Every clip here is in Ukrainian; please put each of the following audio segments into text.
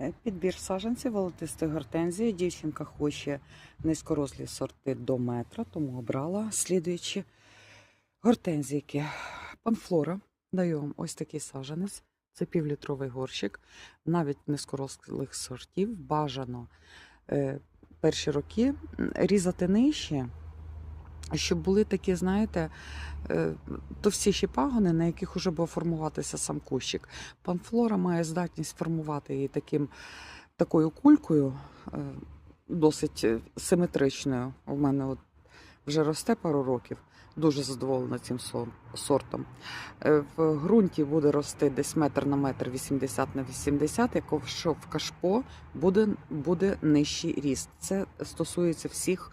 Е, Підбір саджанців волотистої гортензії. Дівчинка хоче низькорослі сорти до метра, тому обрала слідуючі гортензійки. Панфлора. Даю вам ось такий саджанець. Це півлітровий горщик. Навіть низькорослих сортів бажано е, перші роки різати нижче, щоб були такі, знаєте, е, товстіші пагони, на яких уже буде формуватися сам кущик. Панфлора має здатність формувати її таким, такою кулькою, е, досить е, симетричною. У мене от вже росте пару років. Дуже задоволена цим сортом. В ґрунті буде рости десь метр на метр 80 на 80, якщо в кашпо буде, буде нижчий ріст. Це стосується всіх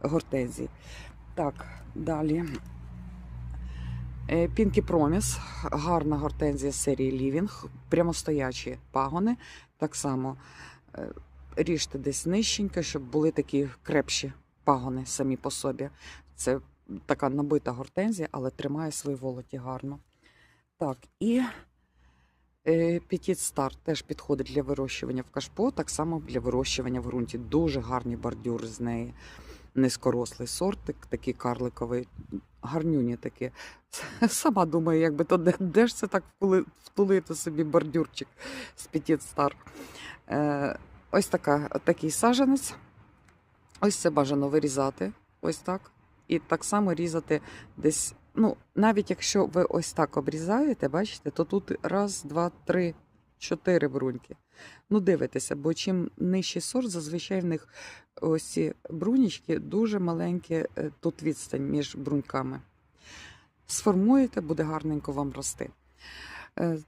гортензій. Так, далі. Пінкі Проміс, гарна гортензія серії Лівінг, прямостоячі пагони. Так само е, ріжте десь нижченько, щоб були такі крепші пагони самі по собі. Це така набита гортензія, але тримає свої волоті гарно. Так, і Петіт Стар теж підходить для вирощування в кашпо, так само для вирощування в ґрунті. Дуже гарний бордюр з неї. Низькорослий сортик, такий карликовий, гарнюні такі. Сама думаю, якби то де, де ж це так втулити собі бордюрчик з Стар. Е, ось така, такий саженець. Ось це бажано вирізати. Ось так. І так само різати десь. Ну, навіть якщо ви ось так обрізаєте, бачите, то тут раз, два, три, чотири бруньки. Ну, дивитеся, бо чим нижчий сорт, зазвичай в них ось ці брунічки дуже маленькі, е, тут відстань між бруньками. Сформуєте, буде гарненько вам рости. Е,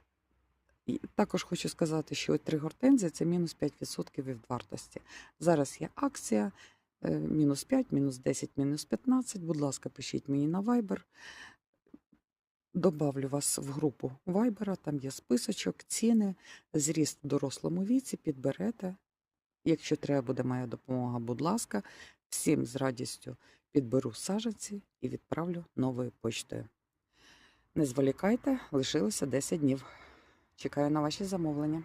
і Також хочу сказати, що три гортензії це мінус 5% від вартості. Зараз є акція е, мінус 5, мінус 10, мінус 15. Будь ласка, пишіть мені на Viber. Добавлю вас в групу вайбера, там є списочок, ціни, зріст в дорослому віці, підберете. Якщо треба буде моя допомога, будь ласка, всім з радістю підберу саджанці і відправлю новою почтою. Не зволікайте, лишилося 10 днів. Чекаю на ваші замовлення.